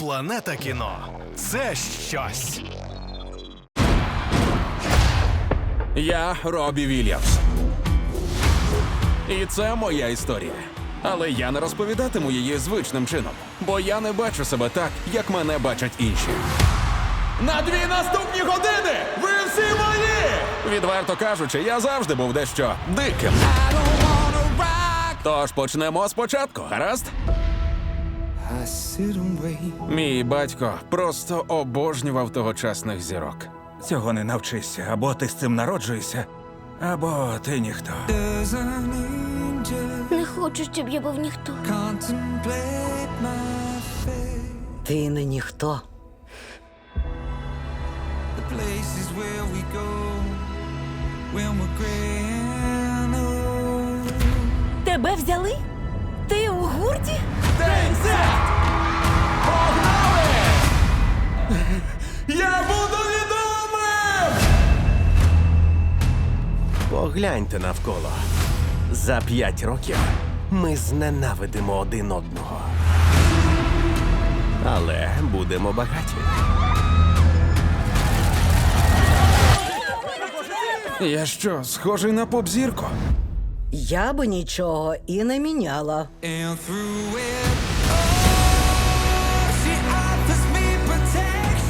Планета кіно це щось. Я Робі Вільямс. І це моя історія. Але я не розповідатиму її звичним чином, бо я не бачу себе так, як мене бачать інші. На дві наступні години ви всі мої! Відверто кажучи, я завжди був дещо диким. Тож почнемо спочатку, гаразд? Мій батько просто обожнював тогочасних зірок. Цього не навчишся, або ти з цим народжуєшся, або ти ніхто. Не хочу, щоб я був ніхто. Ти не ніхто. The places Я буду відомим! Погляньте навколо. За п'ять років ми зненавидимо один одного. Але будемо багаті. Я що, схожий на поп-зірку? Я би нічого і не міняла.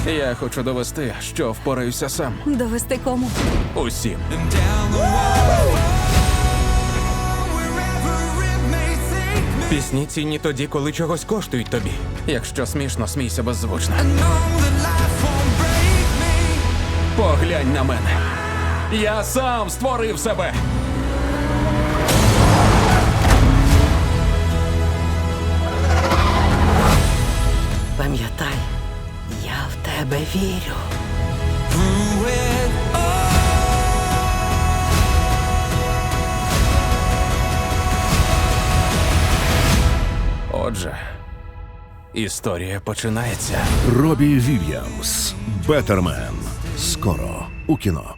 Я хочу довести, що впораюся сам. Довести кому? Усім. Пісні цінні тоді, коли чогось коштують тобі. Якщо смішно, смійся беззвучно. Поглянь на мене. Я сам створив себе. Пам'ятай, в тебе вірю. Отже, історія починається. Робі Вільямс. Бетермен. Скоро у кіно.